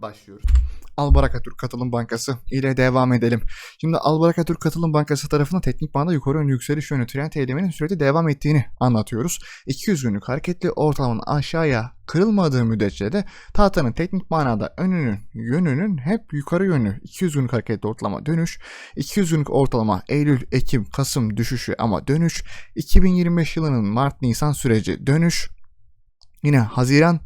başlıyoruz. Albaraka Türk Katılım Bankası ile devam edelim. Şimdi Albaraka Türk Katılım Bankası tarafından teknik banda yukarı yönlü yükseliş yönlü trend eyleminin sürekli devam ettiğini anlatıyoruz. 200 günlük hareketli ortalamanın aşağıya kırılmadığı müddetçe de tahtanın teknik manada önünün yönünün hep yukarı yönlü 200 günlük hareketli ortalama dönüş, 200 günlük ortalama Eylül, Ekim, Kasım düşüşü ama dönüş, 2025 yılının Mart-Nisan süreci dönüş, yine Haziran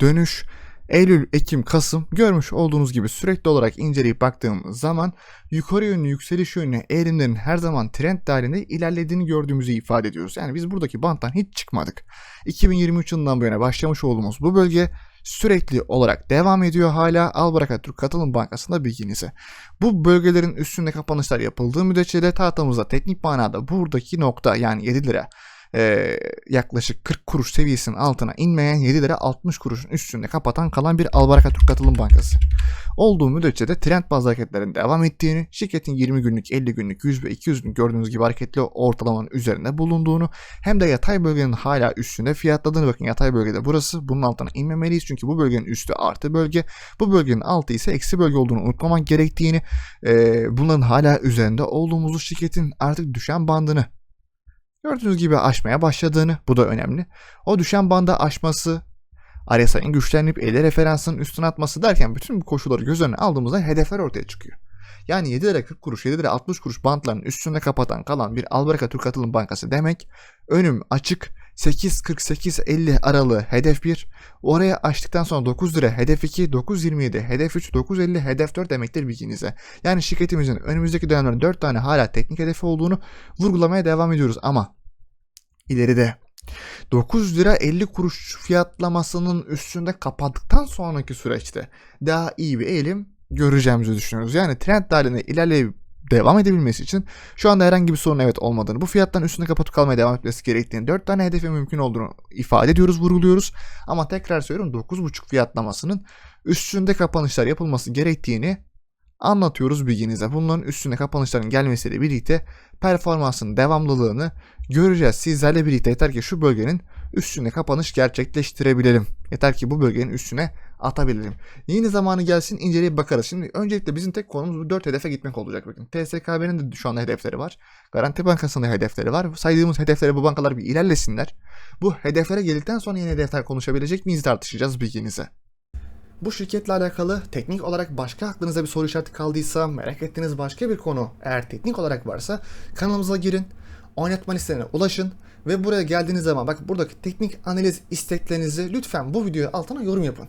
dönüş, Eylül, Ekim, Kasım görmüş olduğunuz gibi sürekli olarak inceleyip baktığımız zaman yukarı yönlü yükseliş yönlü eğilimlerin her zaman trend dahilinde ilerlediğini gördüğümüzü ifade ediyoruz. Yani biz buradaki banttan hiç çıkmadık. 2023 yılından bu yana başlamış olduğumuz bu bölge sürekli olarak devam ediyor hala Albaraka Türk Katılım Bankası'nda bilginize. Bu bölgelerin üstünde kapanışlar yapıldığı müddetçe de tahtamızda teknik manada buradaki nokta yani 7 lira e, yaklaşık 40 kuruş seviyesinin altına inmeyen 7 lira 60 kuruşun üstünde kapatan kalan bir Albaraka Türk Katılım Bankası. Olduğu müddetçe de trend bazlı hareketlerin devam ettiğini, şirketin 20 günlük, 50 günlük, 100 ve 200 günlük gördüğünüz gibi hareketli ortalamanın üzerinde bulunduğunu hem de yatay bölgenin hala üstünde fiyatladığını bakın yatay bölgede burası bunun altına inmemeliyiz çünkü bu bölgenin üstü artı bölge bu bölgenin altı ise eksi bölge olduğunu unutmamak gerektiğini e, bunların hala üzerinde olduğumuzu şirketin artık düşen bandını gördüğünüz gibi aşmaya başladığını bu da önemli. O düşen banda aşması RSI'nin güçlenip 50 referansının üstüne atması derken bütün bu koşulları göz önüne aldığımızda hedefler ortaya çıkıyor. Yani 7 lira 40 kuruş 7 lira 60 kuruş bantların üstünde kapatan kalan bir Albaraka Türk Katılım Bankası demek önüm açık 8.48-50 aralığı hedef 1 oraya açtıktan sonra 9 lira hedef 2 9.27 hedef 3 9.50 hedef 4 demektir bilginize. Yani şirketimizin önümüzdeki dönemlerin 4 tane hala teknik hedefi olduğunu vurgulamaya devam ediyoruz ama ileride 9 lira 50 kuruş fiyatlamasının üstünde kapattıktan sonraki süreçte daha iyi bir eğilim göreceğimizi düşünüyoruz. Yani trend dahilinde ilerleyip devam edebilmesi için şu anda herhangi bir sorun evet olmadığını, bu fiyattan üstünde kapatıp kalmaya devam etmesi gerektiğini, 4 tane hedefi mümkün olduğunu ifade ediyoruz, vurguluyoruz. Ama tekrar söylüyorum 9.5 fiyatlamasının üstünde kapanışlar yapılması gerektiğini anlatıyoruz bilginize. Bunların üstüne kapanışların gelmesiyle birlikte performansın devamlılığını göreceğiz. Sizlerle birlikte yeter ki şu bölgenin üstüne kapanış gerçekleştirebilelim. Yeter ki bu bölgenin üstüne atabilelim. Yeni zamanı gelsin inceleyip bakarız. Şimdi öncelikle bizim tek konumuz bu 4 hedefe gitmek olacak. Bakın TSKB'nin de şu anda hedefleri var. Garanti Bankası'nın hedefleri var. Saydığımız hedefleri bu bankalar bir ilerlesinler. Bu hedeflere geldikten sonra yeni hedefler konuşabilecek miyiz tartışacağız bilginize. Bu şirketle alakalı teknik olarak başka aklınıza bir soru işareti kaldıysa, merak ettiğiniz başka bir konu eğer teknik olarak varsa kanalımıza girin, oynatma listelerine ulaşın ve buraya geldiğiniz zaman bak buradaki teknik analiz isteklerinizi lütfen bu videoya altına yorum yapın.